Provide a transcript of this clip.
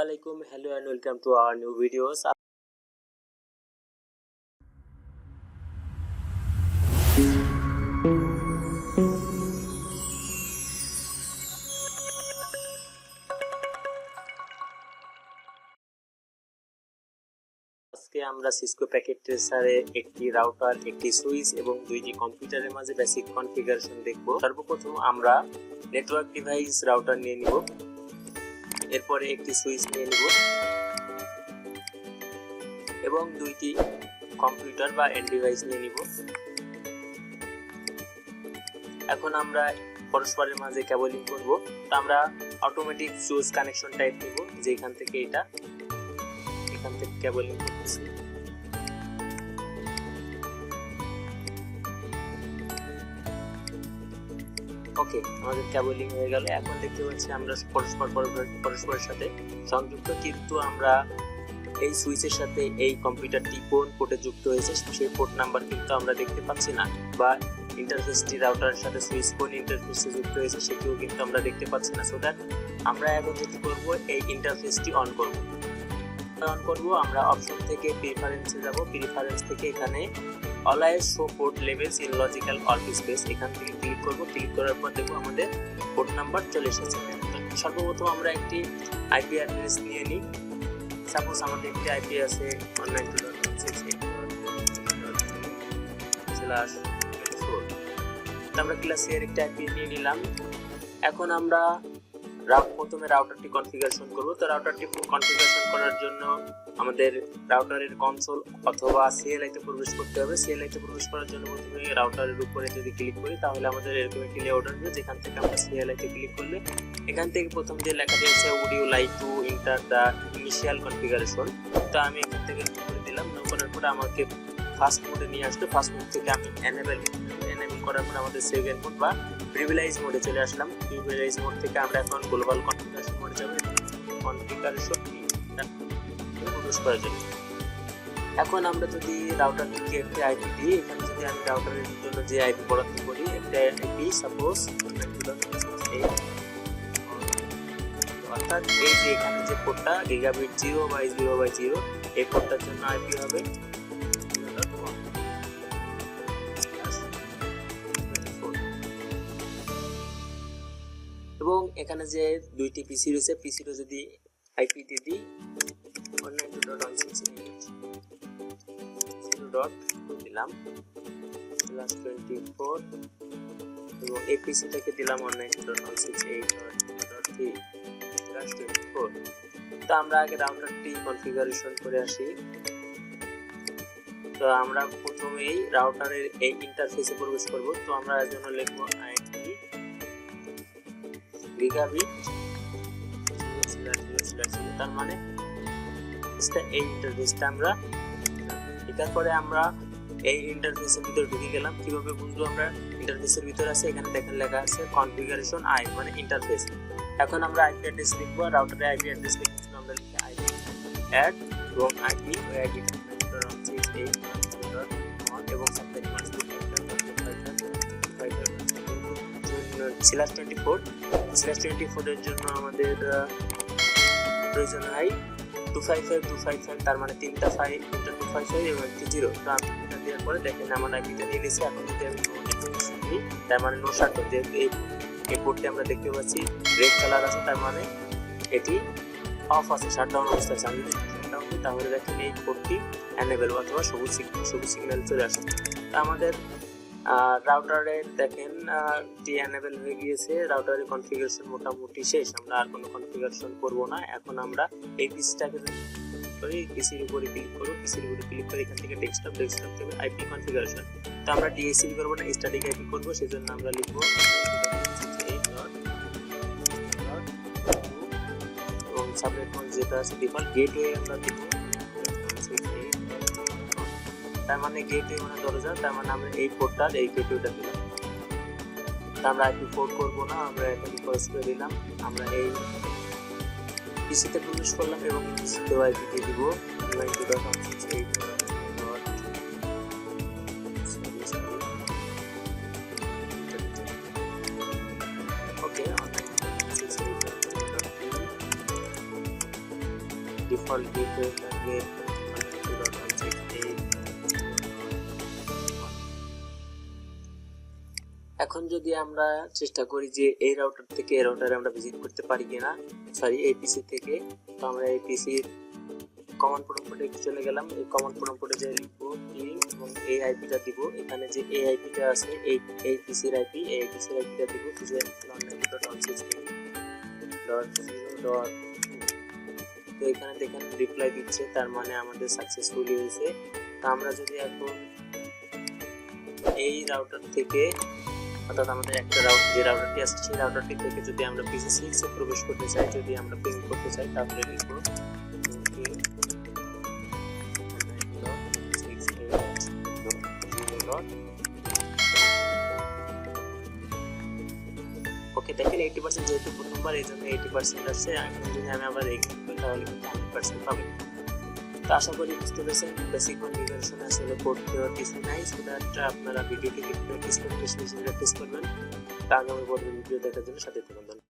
alaikum hello and welcome to our new videos. আজকে আমরা Cisco packet ট্রেসারে একটি router একটি সুইচ এবং দুইটি কম্পিউটারের মাঝে বেসিক কনফিগারেশন দেখব। সর্বপ্রথম আমরা নেটওয়ার্ক ডিভাইস রাউটার নিয়ে নিব। এরপরে একটি সুইচ নিয়ে নিব। এবং দুইটি কম্পিউটার বা এন্ড ডিভাইস নিয়ে নিব। এখন আমরা পরস্পরের মাঝে কেবলিং করব। তো আমরা অটোমেটিক সুইচ কানেকশন টাইপ নিব, যেখান থেকে এটা, এখান থেকে কেবলিং করতেছি। ওকে আমাদের কেবলিং হয়ে গেল। এখন দেখতে পাচ্ছি আমরা পরস্পর পরস্পর- পরস্পরের সাথে সংযুক্ত, কিন্তু আমরা এই সুইচের সাথে এই কম্পিউটারটি কোন পোর্টে যুক্ত হয়েছে সেই পোর্ট নাম্বার কিন্তু আমরা দেখতে পাচ্ছি না। বা ইন্টারফেসটি রাউটারের সাথে সুইচ কোন ইন্টারফেসে যুক্ত হয়েছে সেটিও কিন্তু আমরা দেখতে পাচ্ছি না। সো দ্যাট আমরা এখন যেটি করব, এই ইন্টারফেসটি অন করব। অন করব, আমরা অপশন থেকে প্রিফারেন্সে যাব। প্রিফারেন্স থেকে এখানে always show port levels in logical অল্প স্পেস এখান থেকে ক্লিক করব ক্লিক করার পর দেখব আমাদের পোর্ট নাম্বার চলে এসেছে। সর্বপ্রথম আমরা একটি আইপি অ্যাড্রেস নিয়ে নিই। সাপোজ আমাদের একটি আইপি আছে অনলাইন টু ডট স্ল্যাশ আমরা ক্লাস এর একটা আইপি নিয়ে নিলাম। এখন আমরা প্রথমে রাউটারটি কনফিগারেশন করব। তো রাউটারটি কনফিগারেশন করার জন্য আমাদের রাউটারের কনসোল অথবা সিএলআই তে প্রবেশ করতে হবে। সিএলআই তে প্রবেশ করার জন্য প্রথমে রাউটারের উপরে যদি ক্লিক করি, তাহলে আমাদের এরকম একটি লেআউট আসবে। যেখান থেকে আমরা সিএলআই তে ক্লিক করলে এখান থেকে প্রথম যে লেখা রয়েছে would you like to enter the initial configuration তো আমি এখান থেকে করে দিলাম। করার পরে আমাকে ফার্স্ট মোডে নিয়ে আসলো ফার্স্ট মোড থেকে আমি এনেবেল করার পর আমাদের সেকেন্ড মোড বা প্রিভিলাইজ মোডে চলে আসলাম। প্রিভিলাইজ মোড থেকে আমরা এখন গ্লোবাল কনফিগারেশন মোডে যাব কনফিগারেশন প্রবেশ করার জন্য এখন আমরা যদি রাউটার রাউটারটিকে একটি আইপি দিই, এখানে যদি আমি রাউটারের জন্য যে আইপি বরাদ্দ করি, একটা আইপি সাপোজ অর্থাৎ এই যে এখানে যে কোডটা gigabit zero by zero by zero এই কোডটার জন্য আইপি হবে। এবং এখানে যে দুইটি পিসি রয়েছে পিসিরও যদি আইপি দিয়ে দিই ফোর এই আমরা করে আসি। আমরা প্রথমেই রাউটারের এই ইন্টারফেসে প্রবেশ করব। তো আমরা লিখব আইপি গিগাবিট তার মানে এই ইন্টারফেসটা আমরা এটার পরে আমরা এই ইন্টারফেসের ভিতরে ঢুকে গেলাম। কীভাবে বুঝব আমরা ইন্টারফেসের ভিতরে আছে? এখানে দেখেন লেখা আছে কনফিগারেশন আই মানে ইন্টারফেস এখন আমরা আইপি অ্যাড্রেস লিখব রাউটারে আইপি অ্যাড্রেস লিখতে আমরা লিখি আইপি অ্যাড এবং আইপি ওই আইপি এবং slash twenty four slash twenty ফোরের জন্য আমাদের প্রয়োজন হয় two five five two five five তার মানে তিনটা ফাইভ তিনটা টু ফাইভ ফাইভ এবং একটি জিরো তো আমি এটা দেওয়ার পরে দেখেন আমার আইপিটা নিয়ে নিয়েছি। এখন যদি আমি তার মানে নো যেহেতু এই এই বোর্ডটি আমরা দেখতে পাচ্ছি রেড কালার আছে, তার মানে এটি অফ আছে শাটডাউন অবস্থা আছে। আমি যদি শাটডাউন তাহলে দেখেন এই বোর্ডটি অ্যানেবেল অথবা সবুজ সবুজ সিগন্যাল চলে আসে। আমাদের রাউটারের দেখেন টি অ্যানেবেল হয়ে গিয়েছে। রাউটারের কনফিগারেশন মোটামুটি শেষ। আমরা আর কোনো কনফিগারেশন করব না। এখন আমরা এই পিসটাকে করি পিসির উপরে ক্লিক করব। পিসির উপরে ক্লিক করে এখান থেকে ডেস্কটপ ডেস্কটপ থেকে আইপি কনফিগারেশন তো আমরা ডিএসসি করব না স্ট্যাটিক আইপি করব, সেজন্য আমরা লিখব এবং যেটা আছে ডিফল্ট গেটওয়ে আমরা দিব তার মানে গেটওয়ে মানে দরজা তার মানে আমরা এই পোর্টটা এই গেটওয়েটা দিলাম। তা আমরা আইপি পোর্ট করব না, আমরা এটা রিকোয়েস্ট করে দিলাম, আমরা এই পিসিতে প্রবেশ করলাম এবং পিসিতে আইপি দিয়ে দিব। Nine two dot eight default gateway এখন যদি আমরা চেষ্টা করি যে এই রাউটার থেকে এই রাউটারে আমরা ভিজিট করতে পারি কিনা সরি এই পিসি থেকে, তো আমরা এই পিসির কমন প্রম্পটে চলে গেলাম। এই কমন প্রম্পটে যে লিখব পিং এবং এই আইপিটা দিব। এখানে যে এই আইপিটা আছে, এই এই পিসির আইপি এই পিসির আইপিটা দিব। ডট তো এখানে দেখেন রিপ্লাই দিচ্ছে, তার মানে আমাদের সাকসেসফুলি হয়েছে। তো আমরা যদি এখন এই রাউটার থেকে অর্থাৎ আমাদের একটা রাউট যে রাউটারটি আছে সেই রাউটারটি থেকে যদি আমরা পিসি সিক্স প্রবেশ করতে চাই যদি আমরা পিং করতে চাই তাহলে লিখব ওকে দেখেন এইটি পার্সেন্ট যেহেতু প্রথমবার এই জন্য এইটি পার্সেন্ট আসছে এখন যদি আমি আবার এক্সিট তাহলে হান্ড্রেড পার্সেন্ট পাবেন তো আশা করি বুঝতে পেরেছেন বেসিক কনফিগারেশন আসলে করতে কিছু নাই। সো দ্যাট আপনারা ভিডিওটি প্র্যাকটিস করতে প্র্যাকটিস করবেন। তা আগামী পর্বে ভিডিও দেখার জন্য সাথে থাকুন।